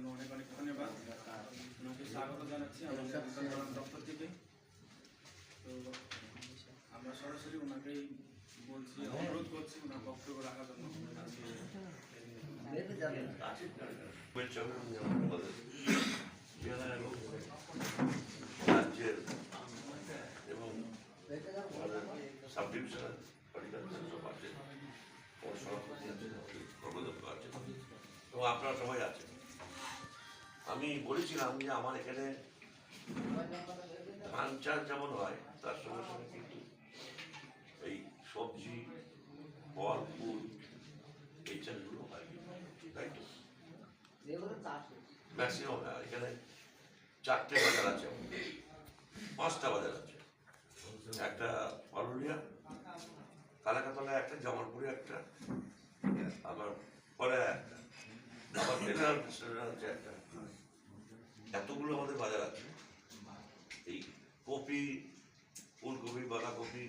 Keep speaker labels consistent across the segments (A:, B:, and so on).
A: জন্য অনেক অনেক ধন্যবাদ। ওনাকে স্বাগত জানাচ্ছি। আমাদের দপ্তর থেকে। তো আমরা সরাসরি ওনাকেই বলছি, অনুরোধ করছি ওনার বক্তব্য রাখার জন্য।
B: রাজ্যের এবং সাব ডিভিশনাল সভাপতি আছেন প্রবোধক আছেন এবং আপনারা সবাই আছেন। আমি বলেছিলাম যে আমার এখানে ধান চাষ যেমন হয়, তার সঙ্গে সঙ্গে কিন্তু এই সবজি, ফল, ফুল, এই চাষগুলো হয়। তাই তো? ম্যাক্সিমাম এখানে চারটে বাজার আছে পাঁচটা বাজার আছে। একটা পারুলিয়া কালাকাতলায় একটা, জামালপুরে একটা, আবার পরে একটা। আবার আছে একটা। এতগুলো আমাদের বাজার আছে। এই কপি, ফুলকপি, বাঁধাকপি,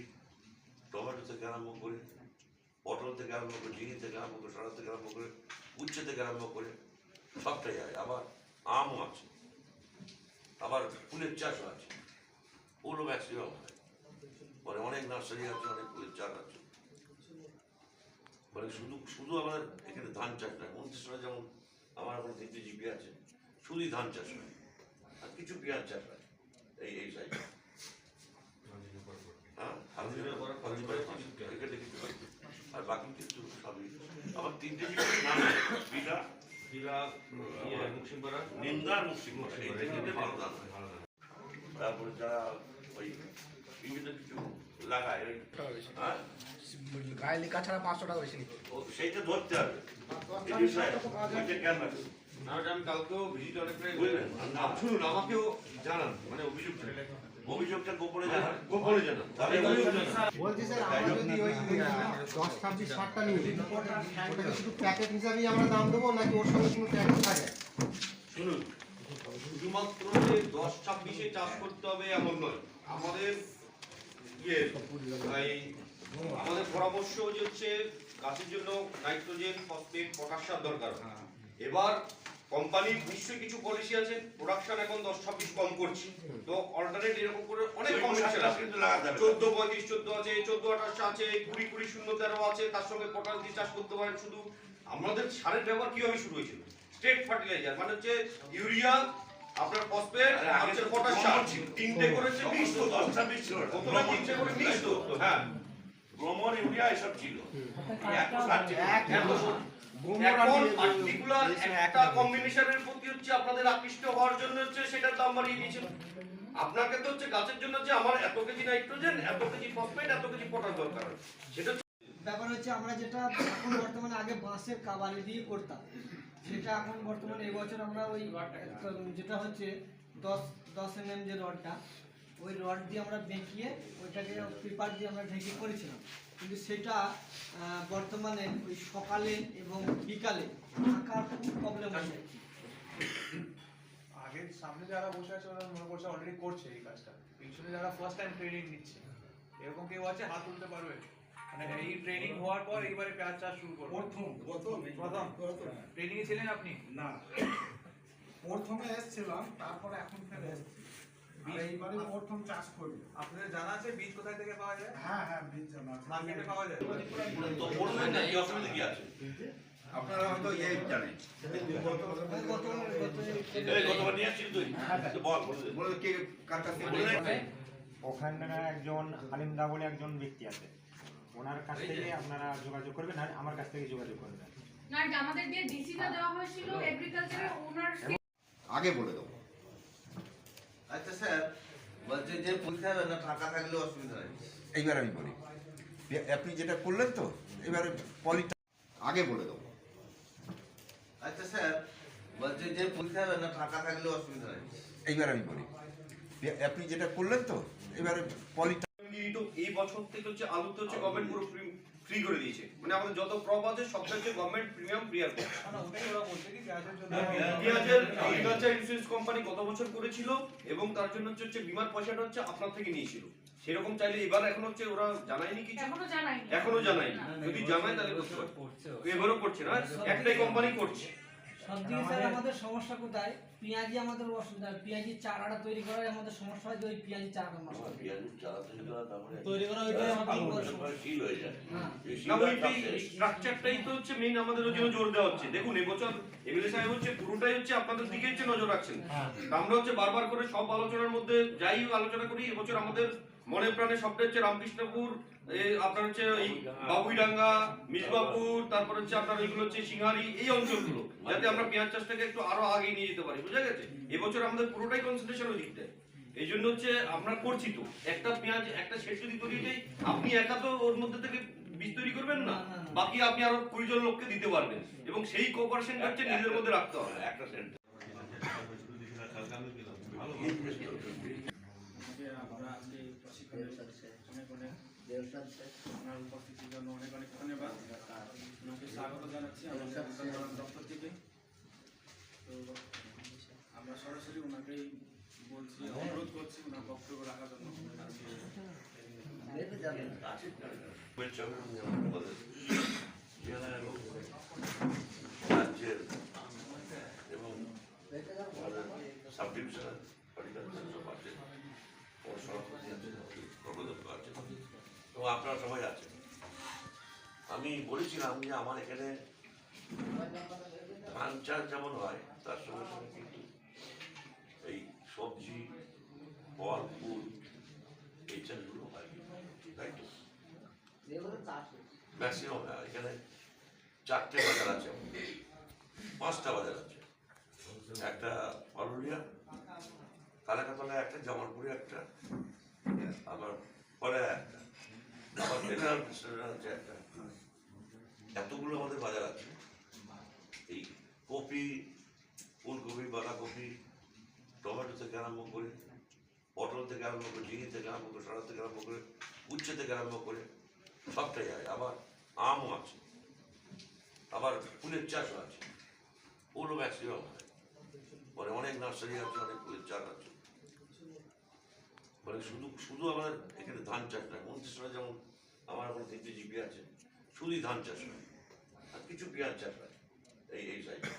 B: টমেটো থেকে আরম্ভ করে, পটল থেকে আরম্ভ করে, ঝিঙে থেকে আরম্ভ করে সরা থেকে আরম্ভ করে, উচ্ছে থেকে আরম্ভ করে, সবটাই হয়। আবার আমও আছে। আবার ফুলের চাষও আছে। ফুলও ম্যাক্সিমাম হয়। মানে অনেক নার্সারি আছে, অনেক ফুলের চাষ আছে। মানে শুধু শুধু আমাদের এখানে ধান চাষ নয় মন্ত্রিসভা যেমন আমার এখন তিনটে জিপি আছে। শুধুই ধান চাষ হয় আর কিছু পেঁয়াজ চাষ হয়। এই এই সাইডে হ্যাঁ। আর বাকি কিন্তু সবই। তিনটে নাম
C: জেলা ইয়ে
B: নিন্দা আর মুসলিমপাড়া এই তিনটে ভালো ধান তারপরে যারা ওই বিভিন্ন কিছু লাগায় হ্যাঁ?
D: গায়ে লেখা ছাড়া পাঁচশো টাকা বেশি নিতে
B: ও সেইটা ধরতে হবে। এই বিষয়ে জ্ঞান রাখবে
C: না আমি কালকেও ভিজিট অনেকটাই
B: বুঝলেন?
C: শুনুন আমাকেও জানান মানে অভিযোগটা।
B: অভিযোগটা গোপনে জানান
C: গোপনে জানান।
D: বলছি স্যার আমরা যদি ওই দশ ছাব্বিশ ষাটটা নিই ওটাকে শুধু প্যাকেট হিসাবেই আমরা দাম দেবো নাকি ওর সঙ্গে কোনো প্যাকেট থাকে?
C: শুনুন শুধুমাত্র যে দশ ছাব্বিশে চাষ করতে হবে এমন নয় আমাদের ইয়ে আমাদের পরামর্শ যে হচ্ছে গাছের জন্য নাইট্রোজেন ফসফেট পটাশ সার দরকার। এবার কোম্পানির নিশ্চয়ই কিছু পলিসি আছে প্রোডাকশন এখন দশ ছাব্বিশ কম করছে তো অল্টারনেট এরকম করে অনেক
B: হবে
C: চোদ্দ পঁয়ত্রিশ চোদ্দ আছে চোদ্দ আঠাশ আছে কুড়ি কুড়ি শূন্য তেরো আছে তার সঙ্গে পটাশ দিয়ে চাষ করতে পারেন শুধু আমাদের সারের ব্যবহার কীভাবে শুরু হয়েছিল স্টেট ফার্টিলাইজার মানে হচ্ছে ইউরিয়া আপনার ফসফেট হচ্ছে
B: তো
C: পটাশ সার তিনটে করেছে মিক্স
B: তো দশ ছাব্বিশ ছিল
C: তিনটে করে মিক্স করতো হ্যাঁ
B: ভ্রমণ ইউরিয়া এসব ছিল।
C: এখন পার্টিকুলার একটা কম্বিনেশনের প্রতি হচ্ছে আপনাদের আকৃষ্ট হওয়ার জন্য হচ্ছে সেটার দাম বাড়িয়ে দিয়েছিল আপনাকে তো হচ্ছে গাছের জন্য যে আমার এত কেজি নাইট্রোজেন এত কেজি ফসফেট এত কেজি পটাশ দরকার। সেটা
E: ব্যাপার হচ্ছে আমরা যেটা এখন বর্তমানে আগে বাঁশের কাবালি দিয়ে করতাম সেটা এখন বর্তমানে এবছর আমরা ওই যেটা হচ্ছে দশ দশ এম যে রডটা ওই রড দিয়ে আমরা বেঁকিয়ে ওইটাকে পেপার দিয়ে আমরা ঢেকে করেছিলাম। কিন্তু সেটা বর্তমানে ওই সকালে এবং বিকালে আঁকার খুব প্রবলেম হয়ে যাচ্ছে
F: আগে সামনে যারা বসে আছে ওরা মনে করছে অলরেডি করছে এই কাজটা। পিছনে যারা ফার্স্ট টাইম ট্রেনিং নিচ্ছে এরকম কেউ আছে হাত তুলতে পারবে। মানে এই ট্রেনিং হওয়ার পর এইবারে পেঁয়াজ চাষ শুরু করবে।
G: প্রথম প্রথম
F: প্রথম? ট্রেনিং এ ছিলেন আপনি?
G: না। প্রথমে এসেছিলাম তারপরে এখন ফের এসেছি। এইবারে প্রথম চাষ করি।
F: আপনাদের জানা আছে বীজ কোথায় থেকে পাওয়া যায়?
G: হ্যাঁ হ্যাঁ বীজ জানা আছে।
F: মার্কেটে পাওয়া যায়?
B: তো বলবেন না কি অসুবিধা কি আছে?
H: আপনারা হয়তো এই জানেন।
E: গত গত
B: এই গতবার নিয়ে আসছিস তুই? তো বল বল দে।
H: বলে কে কার কাছ থেকে
B: বলে দে।
H: বলেছেন?
I: ওখানে একজন হালিমদা বলে একজন ব্যক্তি আছে। ওনার কাছ থেকে আপনারা যোগাযোগ করবেন আর আমার কাছ থেকে যোগাযোগ করবেন।
J: না আমাদের দিয়ে ডিসিটা দেওয়া হয়েছিল এগ্রিকালচারের ওনার
H: আগে বলে দেবো। আচ্ছা স্যার বলছে যে পরীক্ষা হবে না টাকা থাকলে অসুবিধা নেই এইবার আমি বলি। আপনি যেটা করলেন তো এবারে পলিটা আগে বলে দেবো। আচ্ছা স্যার বলছে যে পরীক্ষা হবে না টাকা থাকলে অসুবিধা নেই এইবার আমি বলি। আপনি যেটা করলেন তো এবারে পলিটা
C: কিন্তু এই বছর থেকে হচ্ছে আলুতে হচ্ছে গভর্নমেন্ট পুরো ফ্রি করে দিয়েছে মানে আমাদের যত ক্রপ আছে সবটা হচ্ছে গভর্নমেন্ট প্রিমিয়াম ক্লিয়ার করছে
F: না, না ওটাই ওরা বলছে কি পেঁয়াজের জন্য
C: পেঁয়াজের এগ্রিকালচার ইন্স্যুরেন্স কোম্পানি গত বছর করেছিল এবং তার জন্য হচ্ছে হচ্ছে বিমার পয়সাটা হচ্ছে আপনার থেকে নিয়েছিল সেরকম চাইলে এবার এখন হচ্ছে ওরা জানায়নি কিছু
J: এখনও জানায়নি
C: এখনও জানায়নি যদি জানায় তাহলে করতে পারে এবারও করছে না একটাই কোম্পানি করছে
E: সব দিকে স্যার আমাদের সমস্যা কোথায়? পেঁয়াজি আমাদের অসুবিধা। পেঁয়াজির চারাটা তৈরি করাই আমাদের সমস্যা হয় যে ওই পেঁয়াজি চারাটা নষ্ট হয়।
B: চারা তৈরি করা তারপরে
E: তৈরি করা ওইটাই আমাদের
B: শিল হয়ে যায়।
E: হ্যাঁ।
C: না স্ট্রাকচারটাই তো হচ্ছে মেইন আমাদের ওই জন্য জোর দেওয়া হচ্ছে। দেখুন এবছর এমএলএ সাহেব হচ্ছে পুরোটাই হচ্ছে আপনাদের দিকে হচ্ছে নজর রাখছেন। আমরা হচ্ছে বারবার করে সব আলোচনার মধ্যে যাই আলোচনা করি এবছর আমাদের মনে প্রাণে সবটা হচ্ছে রামকৃষ্ণপুর আপনার হচ্ছে এই বাবুইডাঙ্গা। মিসবাপুর তারপর হচ্ছে আপনার ওইগুলো হচ্ছে সিংহারি এই অঞ্চলগুলো যাতে আমরা পেঁয়াজ চাষটাকে একটু আরও আগে নিয়ে যেতে পারি বুঝা গেছে? এবছর আমাদের পুরোটাই কনসেন্ট্রেশন ওই দিকটায়। এই জন্য হচ্ছে আমরা করছি তো একটা পেঁয়াজ একটা শেষ যদি তৈরি দেই আপনি একা তো ওর মধ্যে থেকে বীজ তৈরি করবেন না। বাকি আপনি আরও কুড়ি জন লোককে দিতে পারবেন এবং সেই কোপারেশনটা হচ্ছে নিজের মধ্যে রাখতে হবে।
B: একটা সেন্টার
A: ওনাকে আমরা আজকে এই প্রশিক্ষণে অনেক অনেক ওনার উপস্থিতির জন্য অনেক অনেক ধন্যবাদ। ওনাকে স্বাগত জানাচ্ছি। আমাদের দপ্তর থেকে। তো আমরা সরাসরি ওনাকেই বলছি অনুরোধ করছি ওনার বক্তব্য রাখার জন্য।
B: রাজ্যের এবং সাব ডিভিশনাল আপনারা সবাই আছেন। আমি বলেছিলাম যে আমার এখানে ধান চাষ যেমন হয়, তার সঙ্গে সঙ্গে কিন্তু এই সবজি, ফল, ফুল, এই চাষগুলো হয়। তাই তো? ম্যাক্সিমাম এখানে চারটে বাজার আছে পাঁচটা বাজার আছে। একটা অলুরিয়া কালাকাতলায় একটা, জামালপুরে একটা, আবার পরে একটা এতগুলো আমাদের বাজার আছে। এই কপি, ফুলকপি, বাঁধাকপি, টমেটো থেকে আরম্ভ করে, পটল থেকে আরম্ভ করে, ঝিঙে থেকে আরম্ভ করে সরা থেকে আরম্ভ করে, উচ্ছে থেকে আরম্ভ করে, সবটাই হয় আবার আমও আছে। আবার ফুলের চাষও আছে। ফুলও ম্যাক্সিমাম হয়। মানে অনেক নার্সারি আছে, অনেক ফুলের চাষ আছে। মানে শুধু শুধু আমাদের এখানে ধান চাষ নয় মন্ত্রিসভা যেমন আমার এখন তিনটে জিপি আছে শুধুই ধান চাষ হয়। আর কিছু পেঁয়াজ চাষ হয়। এই এই সাইডে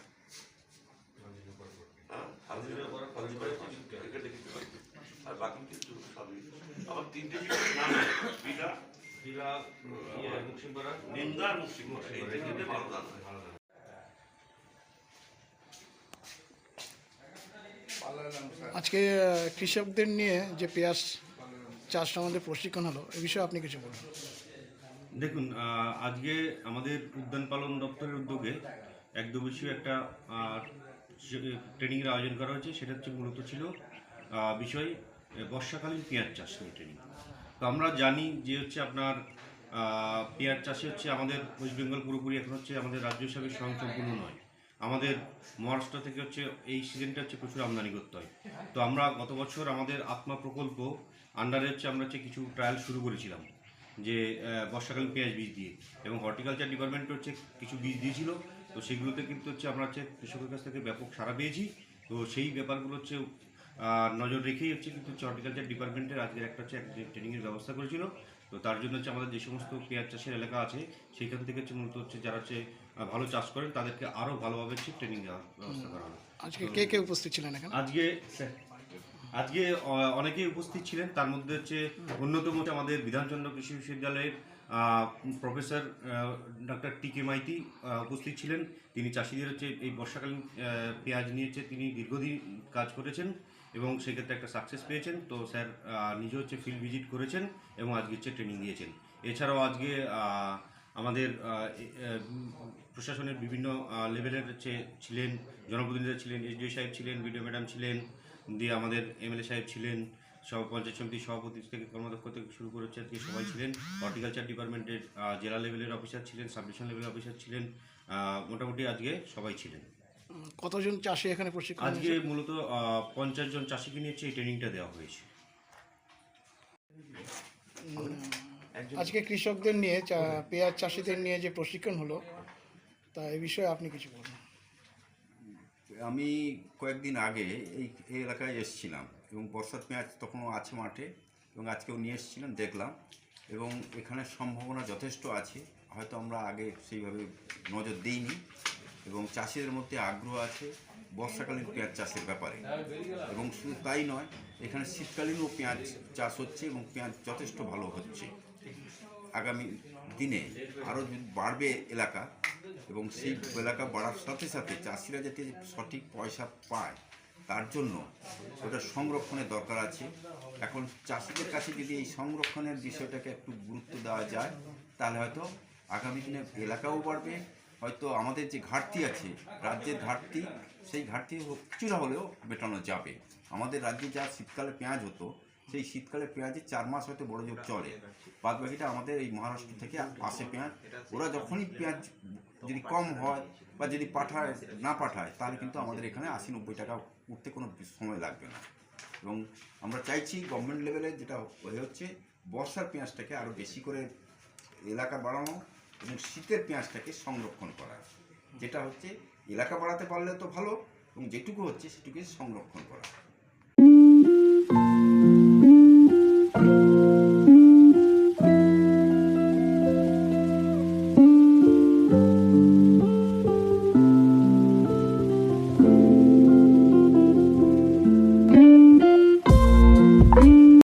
B: হ্যাঁ। আর বাকি কিন্তু সবই আমার তিনটে আছে।
C: ইয়ে
B: নিন্দা আর এই তিনটে ভালো ধান হয়।
K: আজকে কৃষকদের নিয়ে যে পেঁয়াজ চাষটা আমাদের প্রশিক্ষণ হলো এ বিষয়ে আপনি কিছু বলুন।
C: দেখুন আজকে আমাদের উদ্যান পালন দপ্তরের উদ্যোগে এক দিবসীয় একটা ট্রেনিংয়ের আয়োজন করা হয়েছে, সেটা হচ্ছে মূলত ছিল বিষয় বর্ষাকালীন পেঁয়াজ চাষ নিয়ে ট্রেনিং তো আমরা জানি যে হচ্ছে আপনার পেঁয়াজ চাষে হচ্ছে আমাদের ওয়েস্ট বেঙ্গল পুরোপুরি এখন হচ্ছে আমাদের রাজ্য হিসাবে স্বয়ংসম্পূর্ণ নয়। আমাদের মহারাষ্ট্র থেকে হচ্ছে এই সিজনটা হচ্ছে প্রচুর আমদানি করতে হয়। তো আমরা গত বছর আমাদের আত্মা প্রকল্প আন্ডারে হচ্ছে আমরা হচ্ছে কিছু ট্রায়াল শুরু করেছিলাম। যে বর্ষাকালীন পেঁয়াজ বীজ দিয়ে। এবং হর্টিকালচার ডিপার্টমেন্ট হচ্ছে কিছু বীজ দিয়েছিল। তো সেগুলোতে কিন্তু হচ্ছে আমরা হচ্ছে কৃষকের কাছ থেকে ব্যাপক সাড়া পেয়েছি। তো সেই ব্যাপারগুলো হচ্ছে নজর রেখেই হচ্ছে কিন্তু হচ্ছে হর্টিকালচার ডিপার্টমেন্টের আজকের একটা হচ্ছে ট্রেনিংয়ের ব্যবস্থা করেছিল। তো তার জন্য হচ্ছে আমাদের যে সমস্ত পেঁয়াজ চাষের এলাকা আছে সেইখান থেকে হচ্ছে মূলত হচ্ছে যারা হচ্ছে ভালো চাষ করেন তাদেরকে আরও ভালোভাবে হচ্ছে ট্রেনিং দেওয়ার ব্যবস্থা করা হলো
K: আজকে কে কে উপস্থিত ছিলেন এখানে?
C: আজকে আজকে অনেকেই উপস্থিত ছিলেন। তার মধ্যে হচ্ছে অন্যতম আমাদের বিধানচন্দ্র কৃষি বিশ্ববিদ্যালয়ের professor doctor T K Maiti উপস্থিত ছিলেন। তিনি চাষিদের হচ্ছে এই বর্ষাকালীন পেঁয়াজ নিয়েছে তিনি দীর্ঘদিন কাজ করেছেন এবং সেক্ষেত্রে একটা সাকসেস পেয়েছেন। তো স্যার নিজে হচ্ছে ফিল্ড ভিজিট করেছেন এবং আজকে হচ্ছে ট্রেনিং দিয়েছেন। এছাড়াও আজকে আমাদের প্রশাসনের বিভিন্ন লেভেলের হচ্ছে ছিলেন, জনপ্রতিনিধিরা ছিলেন এসডিও সাহেব ছিলেন বিডিও ম্যাডাম ছিলেন দিয়ে আমাদের এমএলএ সাহেব ছিলেন সব পঞ্চায়েত সমিতির সভাপতি থেকে কর্মদক্ষ থেকে শুরু করে হচ্ছে আজকে সবাই ছিলেন। হর্টিকালচার ডিপার্টমেন্টের জেলা লেভেলের অফিসার ছিলেন সাব ডিভিশন লেভেলের অফিসার ছিলেন মোটামুটি আজকে সবাই ছিলেন।
K: কতজন চাষি এখানে প্রশিক্ষণ
C: আজকে মূলত পঞ্চাশ জন চাষিকে নিয়েছে এই ট্রেনিংটা দেওয়া হয়েছে।
K: আজকে কৃষকদের নিয়ে পেঁয়াজ চাষিদের নিয়ে যে প্রশিক্ষণ হলো তা এ বিষয়ে আপনি কিছু বলুন।
H: আমি কয়েকদিন আগে এই এলাকায় এসেছিলাম এবং বর্ষার পেঁয়াজ তখনও আছে মাঠে এবং আজকেও নিয়ে এসেছিলাম, দেখলাম এবং এখানে সম্ভাবনা যথেষ্ট আছে। হয়তো আমরা আগে সেইভাবে নজর দিইনি এবং চাষিদের মধ্যে আগ্রহ আছে বর্ষাকালীন পেঁয়াজ চাষের ব্যাপারে এবং শুধু তাই নয়, এখানে শীতকালীনও পেঁয়াজ চাষ হচ্ছে এবং পেঁয়াজ যথেষ্ট ভালো হচ্ছে। আগামী দিনে আরও বাড়বে এলাকা এবং সেই এলাকা বাড়ার সাথে সাথে চাষিরা যাতে সঠিক পয়সা পায়, তার জন্য ওটা সংরক্ষণের দরকার আছে। এখন চাষিদের কাছে যদি এই সংরক্ষণের বিষয়টাকে একটু গুরুত্ব দেওয়া যায়, তাহলে হয়তো আগামী দিনে এলাকাও বাড়বে। হয়তো আমাদের যে ঘাটতি আছে, রাজ্যের ঘাটতি, সেই ঘাটতি কিছুটা হলেও মেটানো যাবে। আমাদের রাজ্যে যা শীতকালে পেঁয়াজ হতো, সেই শীতকালে পেঁয়াজে চার মাস হয়তো বড় জোর চলে। বাদ বাকিটা আমাদের এই মহারাষ্ট্র থেকে আসে পেঁয়াজ। ওরা যখনই পেঁয়াজ যদি কম হয় বা যদি পাঠায় না পাঠায় তাহলে কিন্তু আমাদের এখানে আশি নব্বই টাকা উঠতে কোনো সময় লাগবে না। এবং আমরা চাইছি গভর্নমেন্ট লেভেলে যেটা হয়ে হচ্ছে বর্ষার পেঁয়াজটাকে আরও বেশি করে এলাকা বাড়ানো এবং শীতের পেঁয়াজটাকে সংরক্ষণ করা। যেটা হচ্ছে এলাকা বাড়াতে পারলে তো ভালো এবং যেটুকু হচ্ছে সেটুকুই সংরক্ষণ করা।